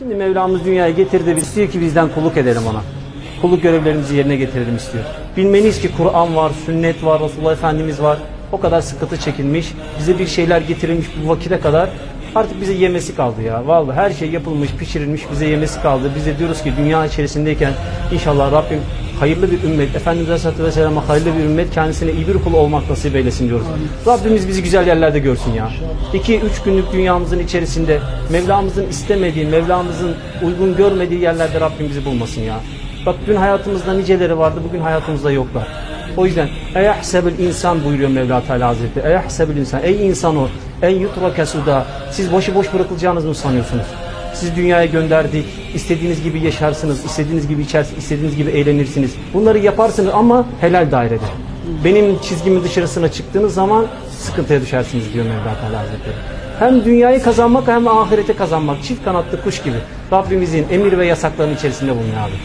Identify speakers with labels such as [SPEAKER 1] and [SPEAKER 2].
[SPEAKER 1] Şimdi Mevlamız dünyaya getirdi. İstiyor ki bizden kulluk edelim ona. Kulluk görevlerimizi yerine getirelim istiyor. Bilmeniz ki Kur'an var, sünnet var, Resulullah Efendimiz var. O kadar sıkıntı çekilmiş. Bize bir şeyler getirilmiş bu vakite kadar. Artık bize yemesi kaldı ya. Vallahi her şey yapılmış, pişirilmiş, bize yemesi kaldı. Biz de diyoruz ki dünya içerisindeyken inşallah Rabbim hayırlı bir ümmet, Efendimiz Aleyhisselatü Vesselam'a hayırlı bir ümmet kendisine iyi bir kul olmak nasip eylesin diyoruz. Rabbimiz bizi güzel yerlerde görsün ya. 2-3 günlük dünyamızın içerisinde Mevlamızın istemediği, Mevlamızın uygun görmediği yerlerde Rabbim bizi bulmasın ya. Bak dün hayatımızda niceleri vardı, bugün hayatımızda yoklar. O yüzden eyahsebül insan buyuruyor Mevla Teala Hazretleri. Eyahsebül insan. Ey insan o. En yutrake suda. Siz başıboş bırakılacağınızı mı sanıyorsunuz? Siz dünyaya gönderdik. İstediğiniz gibi yaşarsınız, istediğiniz gibi içersiniz, istediğiniz gibi eğlenirsiniz. Bunları yaparsınız ama helal dairede. Benim çizgimin dışarısına çıktığınız zaman sıkıntıya düşersiniz diyor Mevla Teala Hazretleri. Hem dünyayı kazanmak hem ahirete kazanmak. Çift kanatlı kuş gibi. Rabbimizin emir ve yasaklarının içerisinde bulunuyor abi.